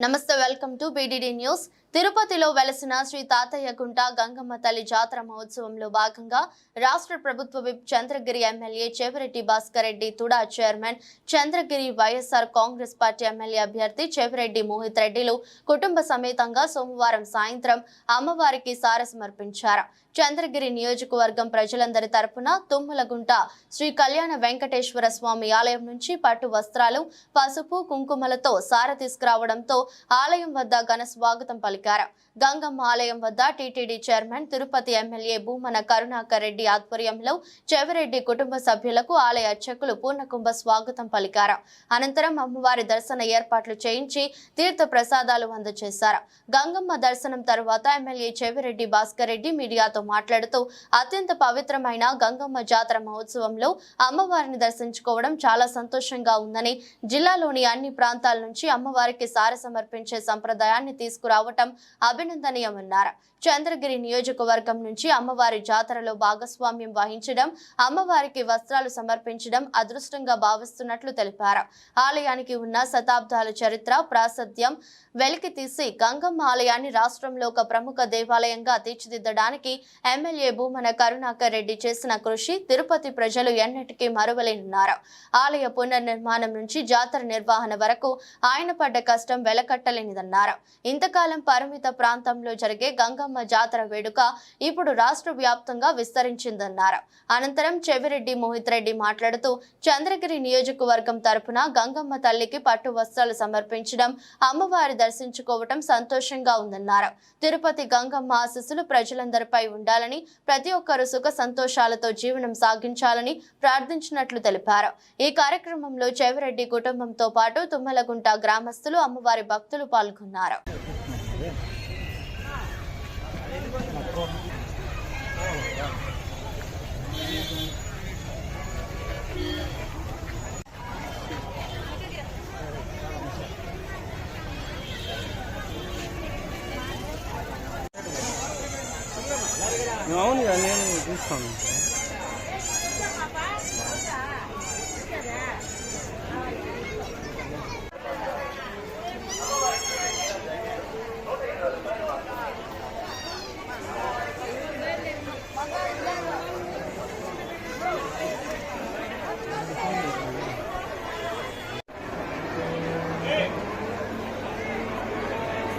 నమస్తే welcome to BDD news. తిరుపతిలో వెలసిన శ్రీ తాతయ్య గుంట గంగమ్మ తల్లి జాతర మహోత్సవంలో భాగంగా రాష్ట్ర ప్రభుత్వ whip Chandragiri MLA Chevireddy Bhaskar Reddy TUDA chairman Chandragiri YSR Congress party MLA అభ్యర్థి చెవిరెడ్డి మోహిత్ రెడ్డిలు కుటుంబ సమేతంగా సోమవారం సాయంత్రం అమ్మవారికి సార సమర్పించారు చంద్రగిరి నియోజకవర్గం ప్రజలందరి తరపున తుమ్మలగుంట శ్రీ కళ్యాణ వెంకటేశ్వర స్వామి ఆలయం నుంచి పట్టు వస్త్రాలు పసుపు కుంకుమలతో సార తీసుకురావడంతో ఆలయం వద్ద ఘన స్వాగతం పలికారు గంగమ్మ ఆలయం వద్ద TTD chairman Tirupati MLA Bhumana Karunakar Reddy ఆధ్వర్యంలో చెవిరెడ్డి కుటుంబ సభ్యులకు ఆలయ అర్చకులు పూర్ణకుంభ స్వాగతం పలికారు. అనంతరం అమ్మవారి దర్శన ఏర్పాట్లు చేయించి తీర్థ ప్రసాదాలు అందజేశారు. గంగమ్మ దర్శనం తర్వాత ఎమ్మెల్యే చెవిరెడ్డి భాస్కర్ రెడ్డి మీడియాతో మాట్లాడుతూ అత్యంత పవిత్రమైన గంగమ్మ జాతర మహోత్సవంలో అమ్మవారిని దర్శించుకోవడం చాలా సంతోషంగా ఉందని జిల్లాలోని అన్ని ప్రాంతాల నుంచి అమ్మవారికి సార సమర్పించే సంప్రదాయాన్ని తీసుకురావటం అభినందనీయమన్నారు. చంద్రగిరి నియోజకవర్గం నుంచి అమ్మవారి జాతరలో భాగస్వామ్యం వహించడం అమ్మవారికి వస్త్రాలు సమర్పించడం అదృష్టంగా భావిస్తున్నట్లు తెలిపారు. ఆలయానికి ఉన్న శతాబ్దాల చరిత్ర ప్రాశస్త్యం వెలికి తీసి గంగమ్మ ఆలయాన్ని రాష్ట్రంలో ఒక ప్రముఖ దేవాలయంగా తీర్చిదిద్దడానికి ఎమ్మెల్యే భూమన కరుణాకర్ రెడ్డి చేసిన కృషి తిరుపతి ప్రజలు ఎన్నటికీ మరువలేనున్నారు. ఆలయ పునర్నిర్మాణం నుంచి జాతర నిర్వహణ వరకు ఆయన పడ్డ కష్టం వెలకట్టలేనిదన్నారు. ఇంతకాలం పరిమిత ప్రాంతంలో జరిగే గంగమ్మ జాతర వేడుక ఇప్పుడు రాష్ట్ర వ్యాప్తంగా విస్తరించిందన్నారు. అనంతరం చెవిరెడ్డి మోహిత్ రెడ్డి మాట్లాడుతూ చంద్రగిరి నియోజకవర్గం తరపున గంగమ్మ తల్లికి పట్టు వస్త్రాలు సమర్పించడం అమ్మవారి దర్శించుకోవటం సంతోషంగా ఉందన్నారు. తిరుపతి గంగమ్మ ఆశస్సులు ప్రజలందరిపై ఉండాలని ప్రతి ఒక్కరూ సుఖ సంతోషాలతో జీవనం సాగించాలని ప్రార్థించినట్లు తెలిపారు. ఈ కార్యక్రమంలో చెవిరెడ్డి కుటుంబంతో పాటు తుమ్మలగుంట గ్రామస్తులు అమ్మవారి భక్తులు పాల్గొన్నారు. అవునుగా నేను చూస్తాను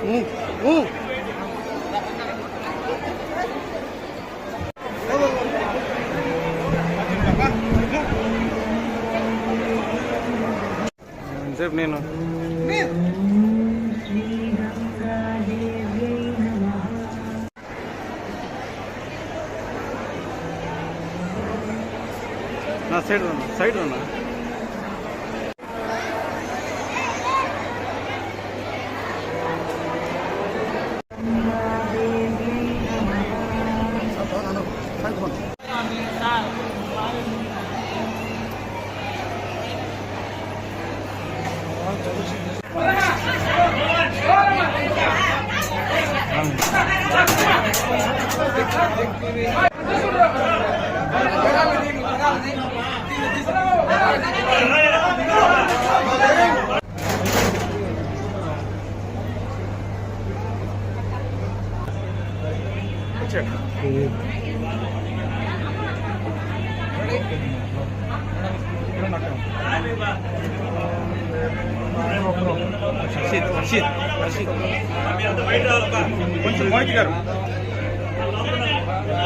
ఉమ్, ఉమ్. ఎంతసేపు నేను నా సైడ్ ఉన్నా సైడ్ ఉన్నా హర్షిత్ హర్షిత్ హర్షిత్ కొంచెం మోహిత్ గారు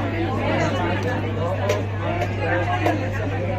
Thank you.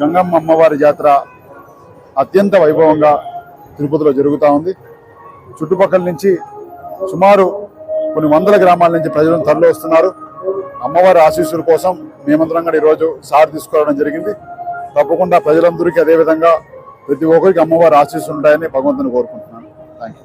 గంగమ్మ అమ్మవారి జాతర అత్యంత వైభవంగా తిరుపతిలో జరుగుతూ ఉంది. చుట్టుపక్కల నుంచి సుమారు కొన్ని వందల గ్రామాల నుంచి ప్రజలను తరలి వస్తున్నారు అమ్మవారి ఆశీస్సుల కోసం మేమందరం కూడా ఈరోజు సార్ తీసుకురావడం జరిగింది. తప్పకుండా ప్రజలందరికీ అదేవిధంగా ప్రతి ఒక్కరికి అమ్మవారి ఆశీస్సులు ఉంటాయని భగవంతుని కోరుకుంటున్నాను. Thank you